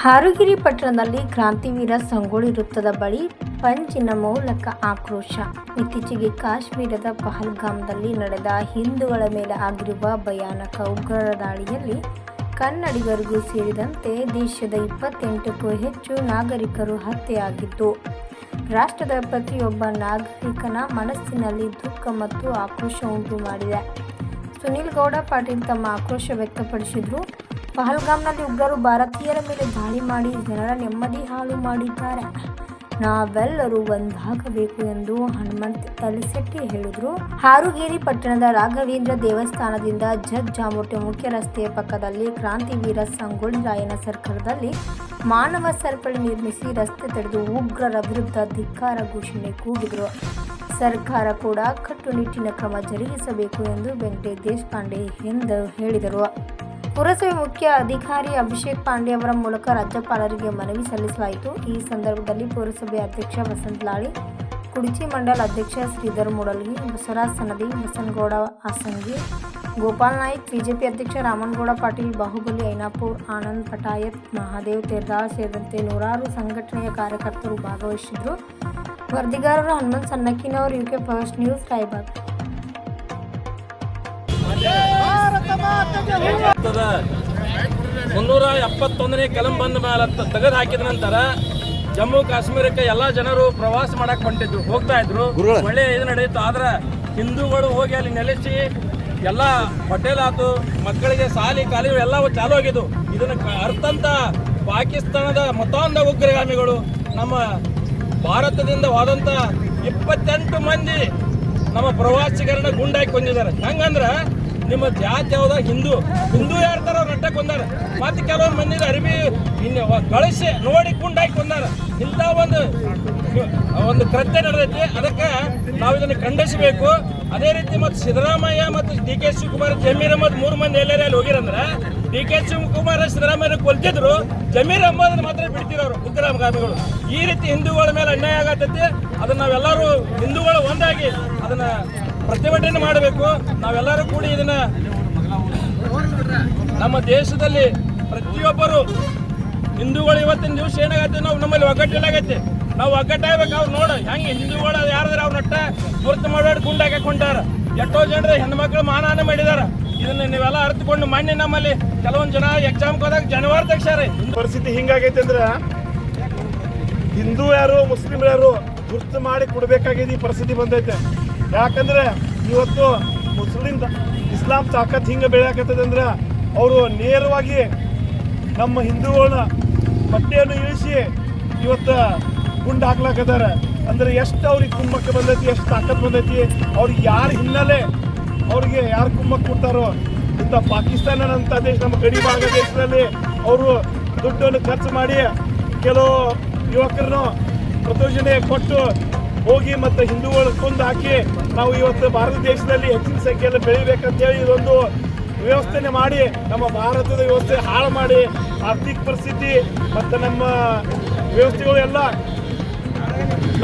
ಹಾರುಗಿರಿ ಪಟ್ಟಣದಲ್ಲಿ ಕ್ರಾಂತಿವೀರ ಸಂಗೊಳ್ಳಿ ವೃತ್ತದ ಬಳಿ ಪಂಚಿನ ಮೂಲಕ ಆಕ್ರೋಶ. ಇತ್ತೀಚೆಗೆ ಕಾಶ್ಮೀರದ ಪಹಲ್ಗಾಮ್ದಲ್ಲಿ ನಡೆದ ಹಿಂದೂಗಳ ಮೇಲೆ ಆಗಿರುವ ಭಯಾನಕ ಉಗ್ರರ ದಾಳಿಯಲ್ಲಿ ಕನ್ನಡಿಗರಿಗೂ ಸೇರಿದಂತೆ ದೇಶದ ಇಪ್ಪತ್ತೆಂಟಕ್ಕೂ ಹೆಚ್ಚು ನಾಗರಿಕರು ಹತ್ಯೆಯಾಗಿದ್ದು, ರಾಷ್ಟ್ರದ ಪ್ರತಿಯೊಬ್ಬ ನಾಗರಿಕನ ಮನಸ್ಸಿನಲ್ಲಿ ದುಃಖ ಮತ್ತು ಆಕ್ರೋಶ ಉಂಟು ಮಾಡಿದೆ ಸುನಿಲ್ ಗೌಡ ಪಾಟೀಲ್ ತಮ್ಮ ಆಕ್ರೋಶ ವ್ಯಕ್ತಪಡಿಸಿದ್ರು ಪಹಲ್ಗಾಮ್ನಲ್ಲಿ ಉಗ್ರರು ಭಾರತೀಯರ ಮೇಲೆ ದಾಳಿ ಮಾಡಿ ಜನರ ನೆಮ್ಮದಿ ಹಾಳು ಮಾಡಿದ್ದಾರೆ. ನಾವೆಲ್ಲರೂ ಒಂದಾಗಬೇಕು ಎಂದು ಹನುಮಂತ್ ತಲೆಸೆಟ್ಟಿ ಹೇಳಿದರು. ಹಾರುಗೇರಿ ಪಟ್ಟಣದ ರಾಘವೇಂದ್ರ ದೇವಸ್ಥಾನದಿಂದ ಜಗ್ ಜಾಮೋಟೆ ಮುಖ್ಯ ರಸ್ತೆಯ ಪಕ್ಕದಲ್ಲಿ ಕ್ರಾಂತಿವೀರ ಸಂಗೊಳ್ಳಿ ರಾಯನ ಸರ್ಕಾರದಲ್ಲಿ ಮಾನವ ಸರ್ಪಳಿ ನಿರ್ಮಿಸಿ ರಸ್ತೆ ತಡೆದು ಉಗ್ರರ ವಿರುದ್ಧ ಧಿಕ್ಕಾರ ಘೋಷಣೆ ಕೂಗಿದರು. ಸರ್ಕಾರ ಕೂಡ ಕಟ್ಟುನಿಟ್ಟಿನ ಕ್ರಮ ಜರುಗಿಸಬೇಕು ಎಂದು ವೆಂಕಟೇಶ್ ದೇಶಪಾಂಡೆ ಎಂದು ಹೇಳಿದರು. ಪುರಸಭೆ ಮುಖ್ಯ ಅಧಿಕಾರಿ ಅಭಿಷೇಕ್ ಪಾಂಡೆ ಅವರ ಮೂಲಕ ರಾಜ್ಯಪಾಲರಿಗೆ ಮನವಿ ಸಲ್ಲಿಸಲಾಯಿತು. ಈ ಸಂದರ್ಭದಲ್ಲಿ ಪುರಸಭೆ ಅಧ್ಯಕ್ಷ ವಸಂತ್ ಲಾಳಿ, ಕುಡಿಚಿ ಮಂಡಲ ಅಧ್ಯಕ್ಷ ಶ್ರೀಧರ್ ಮುಡಲ್ಗಿ, ಬಸವರಾಜ್ ಸನದಿ, ಬಸನಗೌಡ ಆಸಂಗಿ ಗೋಪಾಲ್ ನಾಯ್ಕ್, ಬಿಜೆಪಿ ಅಧ್ಯಕ್ಷ ರಾಮನಗೌಡ ಪಾಟೀಲ್, ಬಾಹುಬಲಿ ಐನಾಪುರ್, ಆನಂದ್ ಪಟಾಯತ್, ಮಹಾದೇವ್ ತೇರ್ದಾಳ್ ಸೇರಿದಂತೆ ನೂರಾರು ಸಂಘಟನೆಯ ಕಾರ್ಯಕರ್ತರು ಭಾಗವಹಿಸಿದ್ರು ವರದಿಗಾರರು ಹನುಮಂತ್ ಸನ್ನಕ್ಕಿನವರು ಯುಕೆ ಫಸ್ಟ್ ನ್ಯೂಸ್, ರಾಯಬಾಗ್. ಮುನ್ನೂರ ಎಪ್ಪತ್ತೊಂದನೇ ಕಲಂ ಬಂದ ಮೇಲೆ ತೆಗೆದು ಹಾಕಿದ ನಂತರ ಜಮ್ಮು ಕಾಶ್ಮೀರಕ್ಕೆ ಎಲ್ಲ ಜನರು ಪ್ರವಾಸ ಮಾಡಕ್ ಹೊಂಟಿದ್ರು ಹೋಗ್ತಾ ಇದ್ರು. ಒಳ್ಳೆ ಇದು ನಡೆಯಿತು ಆದ್ರೆ ಹಿಂದೂಗಳು ಹೋಗಿ ಅಲ್ಲಿ ನೆಲೆಸಿ ಎಲ್ಲ ಹೋಟೆಲ್ ಆತು ಮಕ್ಕಳಿಗೆ ಸಾಲಿ ಕಾಲಿ ಎಲ್ಲ ಚಾಲು ಆಗಿದ್ದು ಇದನ್ನ ಅರ್ಥಂತ ಪಾಕಿಸ್ತಾನದ ಮತಾಂಧ ಉಗ್ರಗಾಮಿಗಳು ನಮ್ಮ ಭಾರತದಿಂದ ಹೋದಂತ ಇಪ್ಪತ್ತೆಂಟು ಮಂದಿ ನಮ್ಮ ಪ್ರವಾಸಿಗರನ್ನ ಗುಂಡಾಕಿ ಕೊಂದಿದ್ದಾರೆ ಹೆಂಗಂದ್ರ ನಿಮ್ಮ ಜಾತಿ ಯಾವ್ದ ಹಿಂದೂ ಹಿಂದೂ ಯಾರ್ತಾರ ತರ ಅಟ್ಟ ಕೊಂದಾರ ಮತ್ತೆ ಕೆಲವೊಂದು ಮಂದಿ ಅರಿವಿ ಇನ್ನು ಕಳಿಸಿ, ನೋಡಿ ಕುಂಡಾಕಿ ಕೊಂದಾರ ಇಂಥ ಒಂದು ಒಂದು ಕೃತ್ಯ ನಡೆದೈತಿ. ಅದಕ್ಕೆ ನಾವು ಇದನ್ನು ಖಂಡಿಸಬೇಕು. ಅದೇ ರೀತಿ ಮತ್ತು ಸಿದ್ದರಾಮಯ್ಯ ಮತ್ತು ಡಿ ಕೆ ಶಿವಕುಮಾರ್, ಜಮೀರ್ ಅಹಮದ್ ಮೂರು ಮಂದಿ ಎಲ್ಲರೇ ಅಲ್ಲಿ ಹೋಗಿರಂದ್ರ, ಡಿ ಕೆ ಶಿವಕುಮಾರ್, ಸಿದ್ದರಾಮಯ್ಯ ಕೊಲ್ತಿದ್ರು, ಜಮೀರ್ ಅಹಮದ್ ಮಾತ್ರ ಬಿಡ್ತಿರೋರು ಉಗ್ರಗಾಮಿಗಳು ಈ ರೀತಿ ಹಿಂದೂಗಳ ಮೇಲೆ ಅನ್ಯಾಯ ಆಗತ್ತೈತಿ ಅದನ್ನ ನಾವೆಲ್ಲರೂ ಹಿಂದೂಗಳು ಒಂದಾಗಿ ಅದನ್ನ ಪ್ರತಿಭಟನೆ ಮಾಡಬೇಕು. ನಾವೆಲ್ಲರೂ ಕೂಡಿ ಇದನ್ನ ನಮ್ಮ ದೇಶದಲ್ಲಿ ಪ್ರತಿಯೊಬ್ಬರು ಹಿಂದೂಗಳು ಇವತ್ತಿನ ದಿವಸ ಏನಾಗತ್ತೆ ನಾವು ನಮ್ಮಲ್ಲಿ ಒಗ್ಗಟ್ಟಿಲ್ಲಾಗತ್ತೆ ನಾವು ಒಗ್ಗಟ್ಟಾಗಬೇಕು, ಅವ್ರು ನೋಡು, ಹೆಂಗೆ ಹಿಂದೂಗಳು ಯಾರಾದ್ರೆ ಅವ್ರ ನಟ್ಟ ಗುರುತು ಮಾಡಬೇಡ ಗುಂಡಾಕ ಕೊಂಡಾರ ಎಷ್ಟೋ ಜನರು ಹೆಣ್ಮಕ್ಳು ಮಾನಹಾನಿ ಮಾಡಿದಾರ. ಇದನ್ನ ನೀವೆಲ್ಲ ಅರ್ಥಕೊಂಡು ಮಣ್ಣೆ ನಮ್ಮಲ್ಲಿ ಕೆಲವೊಂದು ಜನ ಎಕ್ಸಾಮ್ ಹೋದಾಗ ಜನವಾರ ತೆಗ್ಸಾರೆ ಪರಿಸ್ಥಿತಿ ಹಿಂಗಾಗೈತೆ ಅಂದ್ರೆ ಹಿಂದೂ ಯಾರು ಮುಸ್ಲಿಂ ಯಾರು ಗುರ್ತು ಮಾಡಿ ಕೊಡ್ಬೇಕಾಗಿದೆ ಈ ಪರಿಸ್ಥಿತಿ ಬಂದೈತೆ. ಯಾಕಂದ್ರೆ ಇವತ್ತು ಮುಸ್ಲಿಂ ಇಸ್ಲಾಂ ತಾಕತ್ ಹಿಂಗೆ ಬೆಳೆಯಾಕತ್ತದ ಅಂದ್ರೆ ಅವರು ನೇರವಾಗಿ ನಮ್ಮ ಹಿಂದೂಗಳನ್ನ ಬಟ್ಟೆಯನ್ನು ಇಳಿಸಿ ಇವತ್ತು ಗುಂಡು ಹಾಕ್ಲಾಕದಾರ ಅಂದ್ರೆ ಎಷ್ಟು ಅವ್ರಿಗೆ ಕುಮ್ಮಕ್ಕೆ ಬಂದೈತಿ, ಎಷ್ಟು ತಾಕತ್ ಬಂದೈತಿ, ಅವ್ರಿಗೆ ಯಾರ ಹಿನ್ನೆಲೆ ಅವ್ರಿಗೆ ಯಾರು ಕುಮ್ಮಕ್ಕೆ ಕೊಡ್ತಾರೋ ಇಂಥ ಪಾಕಿಸ್ತಾನಂತ ದೇಶ, ನಮ್ಮ ಗಡಿ ಭಾಗ ದೇಶದಲ್ಲಿ ಅವರು ದುಡ್ಡನ್ನು ಖರ್ಚು ಮಾಡಿ ಕೆಲವು ಯುವಕರನ್ನು ಪ್ರಚೋದನೆ ಕೊಟ್ಟು ಹೋಗಿ ಮತ್ತೆ ಹಿಂದೂಗಳು ಕೊಂದು ಹಾಕಿ ನಾವು ಇವತ್ತು ಭಾರತ ದೇಶದಲ್ಲಿ ಹೆಚ್ಚಿನ ಸಂಖ್ಯೆಯಲ್ಲಿ ಬೆಳಿಬೇಕಂತೇಳಿ ಇದೊಂದು ವ್ಯವಸ್ಥೆನೆ ಮಾಡಿ, ನಮ್ಮ ಭಾರತದ ವ್ಯವಸ್ಥೆ ಹಾಳು ಮಾಡಿ, ಆರ್ಥಿಕ ಪರಿಸ್ಥಿತಿ ಮತ್ತು ನಮ್ಮ ವ್ಯವಸ್ಥೆಗಳು ಎಲ್ಲ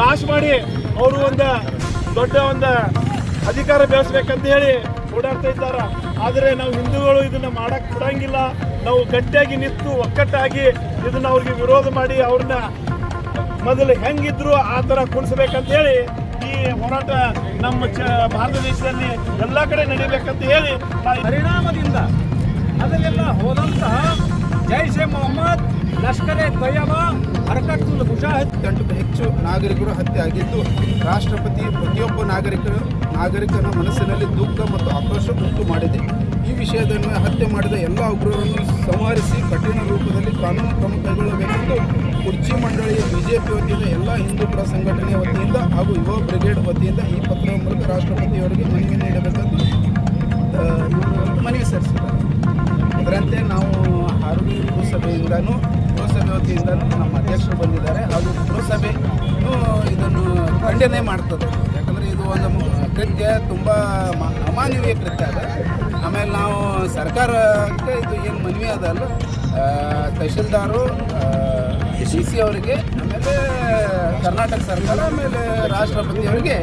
ನಾಶ ಮಾಡಿ ಅವರು ಒಂದು ದೊಡ್ಡ ಒಂದು ಅಧಿಕಾರ ಬೆಳೆಸ್ಬೇಕಂತ ಹೇಳಿ ಓಡಾಡ್ತಾ ಇದ್ದಾರೆ. ಆದರೆ ನಾವು ಹಿಂದೂಗಳು ಇದನ್ನು ಮಾಡೋಕ್ಕೆ ಬಿಡಂಗಿಲ್ಲ. ನಾವು ಗಟ್ಟಿಯಾಗಿ ನಿಂತು ಒಕ್ಕಟ್ಟಾಗಿ ಇದನ್ನು ಅವ್ರಿಗೆ ವಿರೋಧ ಮಾಡಿ ಅವ್ರನ್ನ ಮೊದಲು ಹೆಂಗಿದ್ರು ಆ ಥರ ಕುಣಿಸ್ಬೇಕಂತ ಹೇಳಿ ಈ ಹೋರಾಟ ನಮ್ಮ ಚ ಭಾರತ ದೇಶದಲ್ಲಿ ಎಲ್ಲ ಕಡೆ ನಡೀಬೇಕಂತ ಹೇಳಿ ಪರಿಣಾಮದಿಂದ ಅದನ್ನೆಲ್ಲ ಹೋದಂತಹ ಜೈಷ್ ಎ ಮೊಹಮ್ಮದ್, ಲಷ್ಕರ್ ಎ ತೊಯ್ಯಬ ಹರಕತ್ತುಲ್ ಮುಜಾಹಿದ್. ಗಂಟು ಹೆಚ್ಚು ನಾಗರಿಕರು ಹತ್ಯೆ ಆಗಿದ್ದು, ರಾಷ್ಟ್ರಪತಿ ಪ್ರತಿಯೊಬ್ಬ ನಾಗರಿಕರು ನಾಗರಿಕನ ಮನಸ್ಸಿನಲ್ಲಿ ದುಃಖ ಮತ್ತು ಆಕ್ರೋಶ ಉಂಟು ಮಾಡಿದೆ. ಈ ವಿಷಯದನ್ನು ಹತ್ಯೆ ಮಾಡಿದ ಎಲ್ಲ ಉಗ್ರರನ್ನು ಸಂಹರಿಸಿ ಕಠಿಣ ರೂಪದಲ್ಲಿ ಕಾನೂನು ಕ್ರಮ ಕೈಗೊಳ್ಳಬೇಕೆಂದು ಕುರ್ಚಿ ಬಿಜೆಪಿ ವತಿಯಿಂದ ಎಲ್ಲ ಹಿಂದೂ ಪರ ಸಂಘಟನೆಯ ವತಿಯಿಂದ ಹಾಗೂ ಯುವ ಬ್ರಿಗೇಡ್ ವತಿಯಿಂದ ಈ ಪತ್ರದ ಮೂಲಕ ರಾಷ್ಟ್ರಪತಿಯವರಿಗೆ ಮನವಿ ನೀಡಬೇಕೆಂದು ಮನವಿ ಸಲ್ಲಿಸಿದ್ದಾರೆ. ಅದರಂತೆ ನಾವು ಆರೋಗ್ಯ ಪುರಸಭೆಯಿಂದನೂ, ಪುರಸಭೆ ವತಿಯಿಂದನೂ ನಮ್ಮ ಅಧ್ಯಕ್ಷರು ಬಂದಿದ್ದಾರೆ. ಹಾಗೂ ಪುರಸಭೆ ಇದನ್ನು ಖಂಡನೆ ಮಾಡ್ತದೆ. ಯಾಕಂದರೆ ಇದು ಒಂದು ಕೃತ್ಯ, ತುಂಬ ಅಮಾನವೀಯ ಕೃತ್ಯ ಅದ. ಆಮೇಲೆ ನಾವು ಸರ್ಕಾರಕ್ಕೆ ಇದು ಏನು ಮನವಿ ಅದಲ್ಲ. ತಹಶೀಲ್ದಾರು ಸಿ ಸಿ ಅವರಿಗೆ, ಆಮೇಲೆ ಕರ್ನಾಟಕ ಸರ್ಕಾರ, ಆಮೇಲೆ ರಾಷ್ಟ್ರಪತಿಯವರಿಗೆ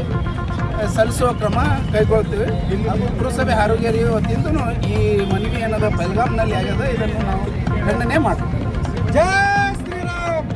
ಸಲ್ಲಿಸುವ ಕ್ರಮ ಕೈಗೊಳ್ತೀವಿ. ಹಾಗೂ ಪುರಸಭೆ ಆರೋಗ್ಯ ವತಿಯಿಂದ ಈ ಮನವಿ ಏನಾದ ಬೆಲ್ಗಾಮ್ನಲ್ಲಿ ಆಗದ ಇದನ್ನು ನಾವು ಖಂಡನೆ ಮಾಡ್ತೀವಿ. ಜಯ ಶ್ರೀರಾಮ್!